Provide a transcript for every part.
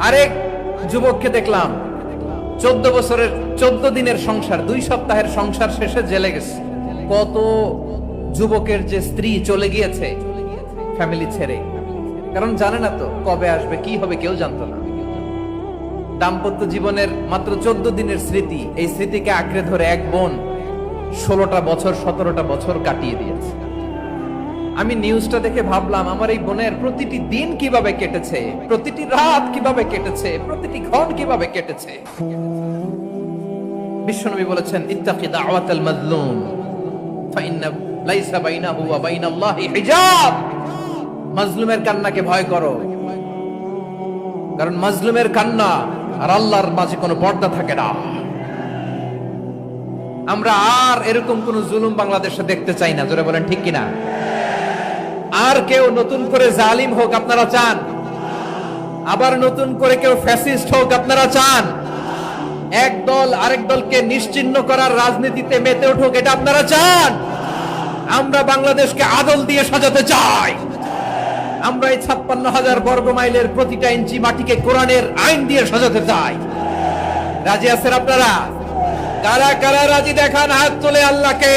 আরেক যুবককে দেখলাম। চোদ্দ বছরের, চোদ্দ দিনের সংসার, দুই সপ্তাহের সংসার শেষে জেলে গেছে। কত যুবকের যে স্ত্রী চলে গিয়েছে, ফ্যামিলি ছেড়ে। কারণ জানে না তো কবে আসবে, কি হবে, কেউ জানতো না। দাম্পত্য জীবনের মাত্র চোদ্দ দিনের স্মৃতি, এই স্মৃতিকে আঁকড়ে ধরে এক বোন ষোলোটা বছর, সতেরোটা বছর কাটিয়ে দিয়েছে। আমি নিউজটা দেখে ভাবলাম, আমার এই বোনের প্রতিটি দিন কীভাবে কেটেছে? প্রতিটি রাত কীভাবে কেটেছে? প্রতিটি ক্ষণ কীভাবে কেটেছে? বিশ্বনবী বলেছেন, ইত্তাকি মাজলুম, ফাইন্না লাইসা বাইনাহু ওয়া বাইনাল্লাহি হিজাব। মাজলুমের কান্নাকে ভয় করো। কারণ মাজলুমের কান্না আর আল্লাহর মাঝে কোনো পর্দা থাকে না। আমরা আর এরকম কোন জুলুম বাংলাদেশে দেখতে চাই না। জোরে বলেন, ঠিক কিনা? আর কেউ নতুন করে জালিম হোক আপনারা চান। আবার নতুন করে কেউ ফ্যাসিস্ট হোক আপনারা চান। এক দল আরেক দলকে নিশ্চিহ্ন করার রাজনীতিতে মেতে উঠুক, এটা আপনারা চান। আমরা বাংলাদেশকে আদল দিয়ে সাজাতে চাই। আমরা এই ছাপ্পান্ন হাজার বর্গ মাইলের প্রতিটা ইঞ্চি মাটিকে কোরআনের আইন দিয়ে সাজাতে চাই। রাজি আছেন আপনারা? কারা কারা রাজি? দেখান হাত তোলে আল্লাহকে।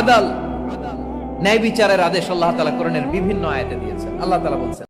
আদাল ন্যায় বিচারের আদেশ আল্লাহ তালা করণের বিভিন্ন আয়াতে দিয়েছেন। আল্লাহ তালা বলছেন